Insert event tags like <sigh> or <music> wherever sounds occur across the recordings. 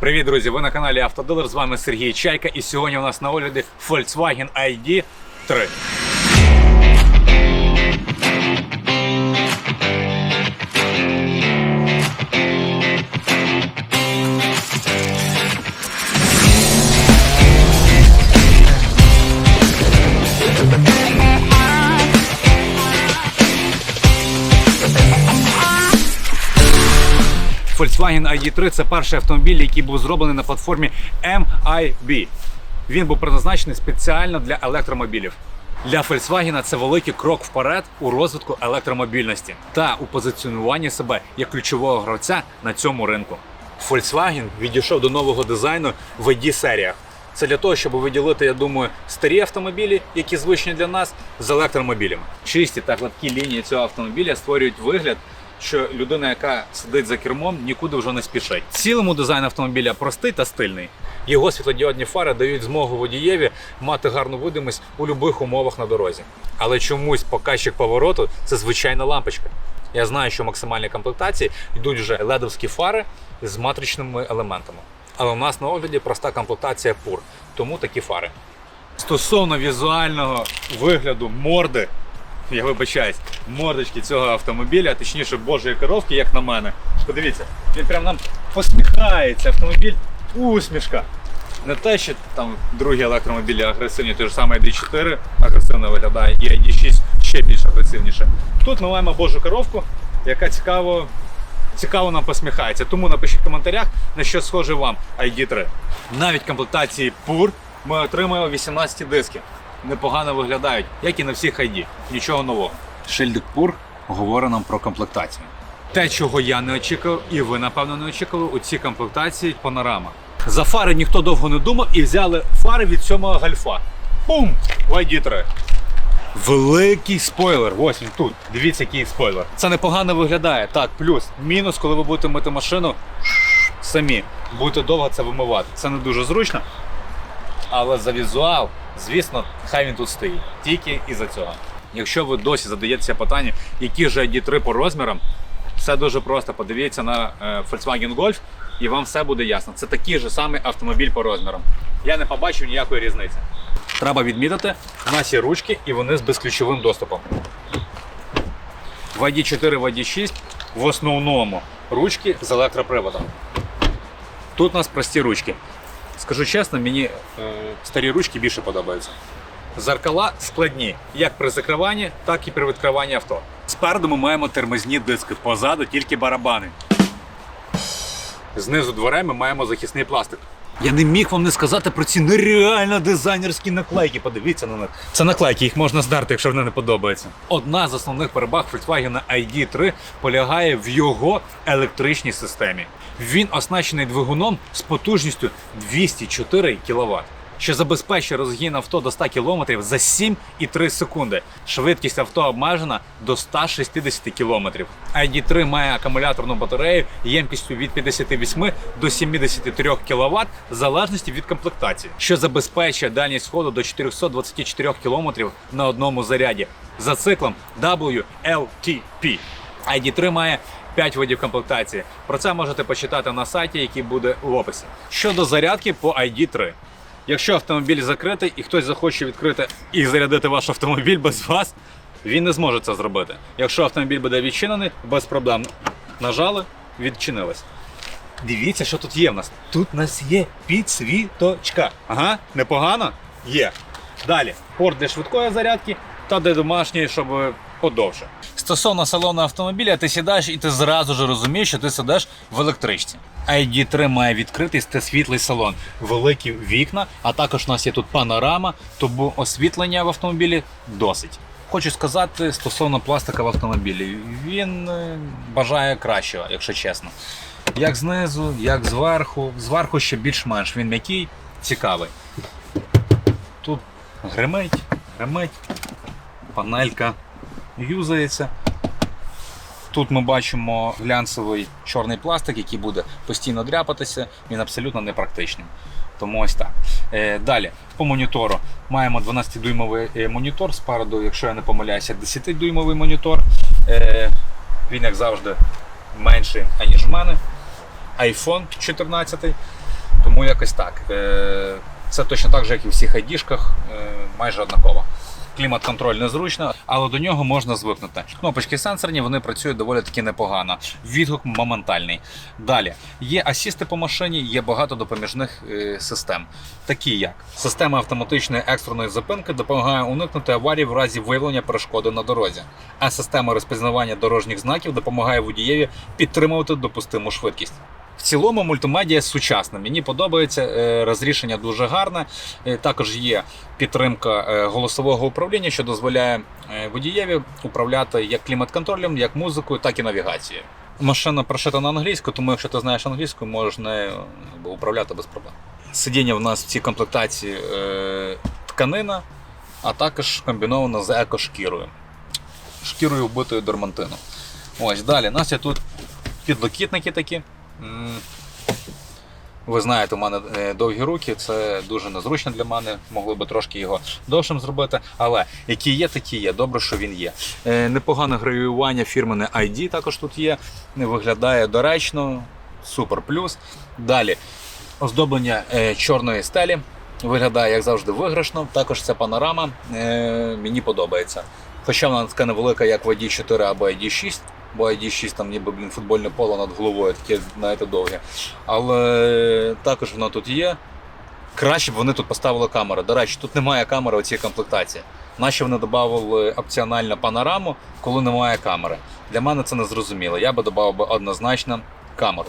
Привіт, друзі! Ви на каналі Автодилер. З вами Сергій Чайка. І сьогодні у нас на огляді Volkswagen ID 3. Volkswagen ID3 це перший автомобіль, який був зроблений на платформі MIB. Він був призначений спеціально для електромобілів. Для Volkswagen це великий крок вперед у розвитку електромобільності та у позиціонуванні себе як ключового гравця на цьому ринку. Volkswagen відійшов до нового дизайну в ID серіях. Це для того, щоб виділити, я думаю, старі автомобілі, які звичні для нас, з електромобілями. Чисті та гладкі лінії цього автомобіля створюють вигляд, що людина, яка сидить за кермом, нікуди вже не спішить. Цілому дизайн автомобіля простий та стильний. Його світлодіодні фари дають змогу водієві мати гарну видимість у будь-яких умовах на дорозі. Але чомусь показчик повороту це звичайна лампочка. Я знаю, що в максимальній комплектації йдуть вже ледовські фари з матричними елементами. Але у нас на огляді проста комплектація пур, тому такі фари. Стосовно візуального вигляду морди, <laughs> я вибачаюсь, мордочки цього автомобіля, точніше божої коровки, як на мене. Подивіться, він прям нам посміхається. Автомобіль усмішка. Не те, що там другі електромобілі агресивні, той ж самий ID4 агресивно виглядає, і ID6 ще більш агресивніше. Тут ми маємо божу коровку, яка цікаво, цікаво нам посміхається. Тому напишіть в коментарях, на що схоже вам ID3. Навіть комплектації PUR ми отримаємо 18 дисків. Непогано виглядають, як і на всіх ID. Нічого нового. Шильдик PUR говорить нам про комплектацію. Те, чого я не очікував, і ви, напевно, не очікували, у цій комплектації панорама. За фари ніхто довго не думав і взяли фари від сьомого гальфа. Бум! В ID3. Великий спойлер. Ось він тут. Дивіться, який спойлер. Це непогано виглядає. Так, плюс, мінус, коли ви будете мити машину самі. Будете довго це вимивати. Це не дуже зручно. Але за візуал, звісно, хай він тут стоїть. Тільки із-за цього. Якщо ви досі задаєтеся питання, які ж ID3 по розмірам, все дуже просто. Подивіться на е, Volkswagen Golf і вам все буде ясно. Це такий же самий автомобіль по розмірам. Я не побачив ніякої різниці. Треба відмітити, у нас є ручки і вони з безключовим доступом. В ID4, в ID6 в основному ручки з електроприводом. Тут у нас прості ручки. Скажу чесно, мені е, старі ручки більше подобаються. Зеркала складні як при закриванні, так і при відкриванні авто. Спереду ми маємо термозні диски, позаду тільки барабани. Знизу дверей ми маємо захисний пластик. Я не міг вам не сказати про ці нереально дизайнерські наклейки. Подивіться на них. Це наклейки, їх можна здарти, якщо вони не подобаються. Одна з основних переваг Volkswagen ID3 полягає в його електричній системі. Він оснащений двигуном з потужністю 204 кВт, що забезпечує розгін авто до 100 км за 7,3 секунди. Швидкість авто обмежена до 160 км. ID3 має акумуляторну батарею ємкістю від 58 до 73 кВт в залежності від комплектації, що забезпечує дальність ходу до 424 км на одному заряді за циклом WLTP. ID3 має 5 видів комплектації. Про це можете почитати на сайті, який буде в описі. Щодо зарядки по ID3. Якщо автомобіль закритий і хтось захоче відкрити і зарядити ваш автомобіль без вас, він не зможе це зробити. Якщо автомобіль буде відчинений, без проблем нажали, відчинилось. Дивіться, що тут є в нас. Тут у нас є підсвіточка. Ага, непогано? Є. Далі, порт для швидкої зарядки та для домашньої, щоб подовше. Стосовно салону автомобіля, ти сідаєш і ти зразу ж розумієш, що ти сидиш в електричці. ID3 має відкритий та світлий салон, великі вікна, а також у нас є тут панорама, тому освітлення в автомобілі досить. Хочу сказати стосовно пластика в автомобілі. Він е, бажає кращого, якщо чесно. Як знизу, як зверху. Зверху ще більш-менш він м'який, цікавий. Тут гримить, гримить, панелька юзається. Тут ми бачимо глянцевий чорний пластик, який буде постійно дряпатися, він абсолютно непрактичний. Тому ось так. Е, далі, по монітору маємо 12-дюймовий е, монітор спереду, якщо я не помиляюся, 10-дюймовий монітор. Е, він, як завжди, менший, аніж в мене. iPhone 14. Тому якось так. Це точно так же, як і в всіх айдішках, майже однаково. Клімат-контроль незручно, але до нього можна звикнути. Кнопочки сенсорні, вони працюють доволі таки непогано. Відгук моментальний. Далі є асісти по машині, є багато допоміжних е, систем, такі як система автоматичної екстреної зупинки допомагає уникнути аварії в разі виявлення перешкоди на дорозі. А система розпізнавання дорожніх знаків допомагає водієві підтримувати допустиму швидкість. В цілому мультимедіа сучасна. Мені подобається е, розрішення дуже гарне. Е, Також є підтримка е, голосового управління, що дозволяє водієві управляти як клімат-контролем, як музикою, так і навігацією. Машина прошита на англійську, тому якщо ти знаєш англійську, нею е, управляти без проблем. Сидіння в нас в цій комплектації тканина, а також комбіновано з екошкірою. Шкірою вбитою дермантину. Ось далі. У нас є тут підлокітники такі. Ви знаєте, у мене е, довгі руки, це дуже незручно для мене. Могли би трошки його довшим зробити. Але які є, такі є. Добре, що він є. Е, Непогане гравіювання фірмене ID також тут є. Виглядає доречно, супер плюс. Далі оздоблення е, чорної стелі. Виглядає, як завжди, виграшно. Також ця панорама мені подобається. Хоча вона така невелика, як в ID 4 або ID 6, бо ID 6 там ніби блін, футбольне поле над головою, таке, знаєте, довге. Але також воно тут є. Краще б вони тут поставили камеру. До речі, тут немає камери у цій комплектації. Наші вони додали опціональну панораму, коли немає камери. Для мене це не зрозуміло. Я би додав би однозначно камеру.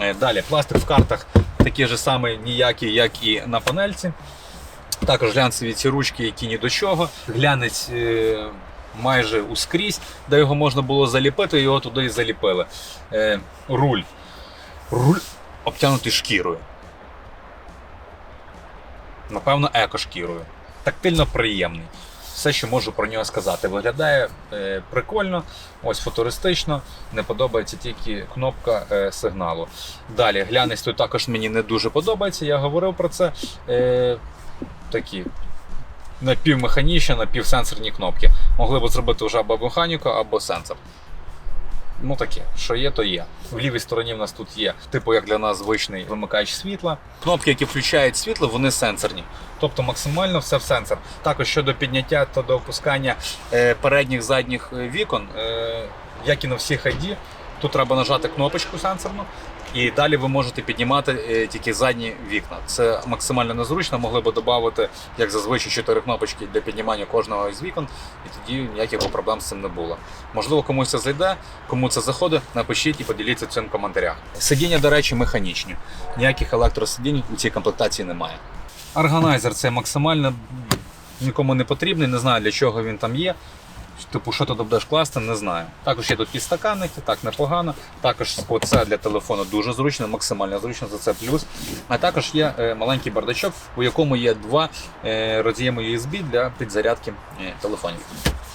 Е, Далі, пластик в картах такий же самий ніякий, як і на панельці. Також глянцеві ці ручки, які ні до чого. Глянець е, майже ускрізь, де його можна було заліпити, його туди і заліпили. Е, руль. Руль обтягнутий шкірою. Напевно, екошкірою. Тактильно приємний. Все, що можу про нього сказати. Виглядає е, прикольно, ось футуристично. Не подобається тільки кнопка е, сигналу. Далі, глянець тут також мені не дуже подобається. Я говорив про це. Е, такі напівмеханічні, напівсенсорні кнопки. Могли б зробити вже або механіку, або сенсор. Ну таке, що є, то є. В лівій стороні в нас тут є, типу як для нас звичний вимикач світла. Кнопки, які включають світло, вони сенсорні. Тобто максимально все в сенсор. Також щодо підняття та до опускання е, передніх задніх е, вікон, е, як і на всіх ID, тут треба нажати кнопочку сенсорну. І далі ви можете піднімати е, тільки задні вікна. Це максимально незручно. Могли б додати, як зазвичай, чотири кнопочки для піднімання кожного із вікон, і тоді ніяких проблем з цим не було. Можливо, комусь це зайде, кому це заходить, напишіть і поділіться цим в коментарях. Сидіння, до речі, механічні. Ніяких електросидінь у цій комплектації немає. Органайзер це максимально нікому не потрібний, не знаю для чого він там є. Типу, що ти будеш класти, не знаю. Також є тут підстаканники, так непогано. Також оце для телефону дуже зручно, максимально зручно, за це плюс. А також є е, маленький бардачок, у якому є два е, роз'єми USB для підзарядки е, телефонів.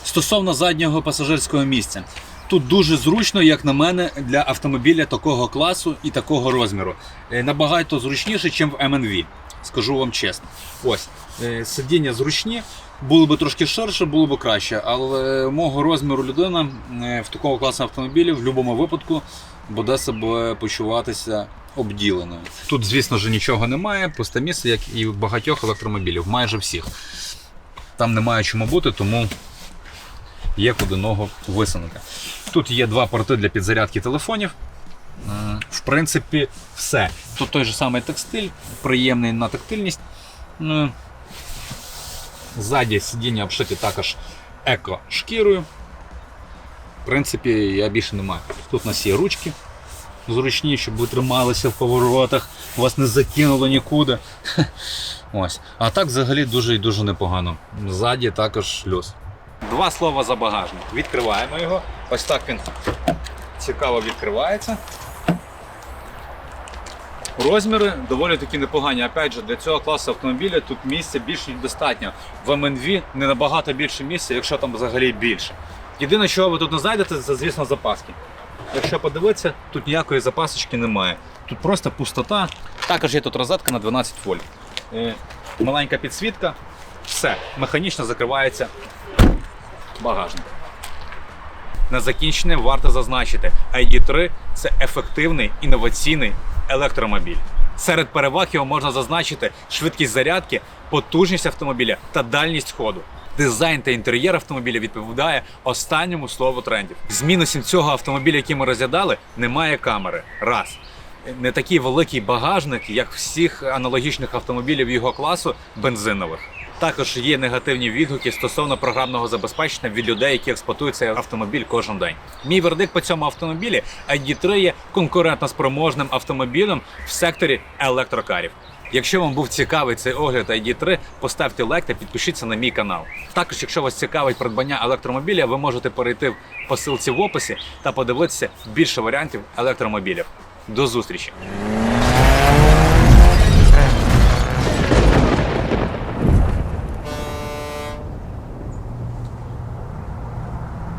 Стосовно заднього пасажирського місця. Тут дуже зручно, як на мене, для автомобіля такого класу і такого розміру. Набагато зручніше, ніж в MNV. Скажу вам чесно. Ось е, сидіння зручні. Було б трошки ширше, було б краще, але мого розміру людина е, в такому класі автомобілі в будь-якому випадку буде себе почуватися обділеною. Тут, звісно ж, нічого немає, пусте місце, як і в багатьох електромобілів, майже всіх. Там немає чому бути, тому є куди ногу висунути. Тут є два порти для підзарядки телефонів. В принципі, все. Тут той же самий текстиль, приємний на тактильність. М, Ззаді сидіння обшиті також еко-шкірою. В принципі, я більше не маю. Тут у нас є ручки зручні, щоб ви трималися в поворотах, вас не закинуло нікуди. <laughs> Ось. А так взагалі дуже і дуже непогано. Ззаді також плюс. Два слова за багажник. Відкриваємо його. Ось так він цікаво відкривається. Розміри доволі таки непогані. Опять же, для цього класу автомобіля тут місця більше ніж достатньо. В МНВ не набагато більше місця, якщо там взагалі більше. Єдине, що ви тут не знайдете, це, звісно, запаски. Якщо подивитися, тут ніякої запасочки немає. Тут просто пустота. Також є тут розетка на 12 вольт. Е, Маленька підсвітка. Все, механічно закривається багажник. На закінчення варто зазначити, ID3 це ефективний інноваційний електромобіль. Серед переваг його можна зазначити швидкість зарядки, потужність автомобіля та дальність ходу. Дизайн та інтер'єр автомобіля відповідає останньому слову трендів. З мінусів цього автомобіля, який ми розглядали, немає камери. Раз. Не такий великий багажник, як всіх аналогічних автомобілів його класу бензинових. Також є негативні відгуки стосовно програмного забезпечення від людей, які експлуатують цей автомобіль кожен день. Мій вердикт по цьому автомобілі ID3 є конкурентно спроможним автомобілем в секторі електрокарів. Якщо вам був цікавий цей огляд ID3, поставте лайк та підпишіться на мій канал. Також, якщо вас цікавить придбання електромобіля, ви можете перейти по ссылці в описі та подивитися більше варіантів електромобілів. До зустрічі!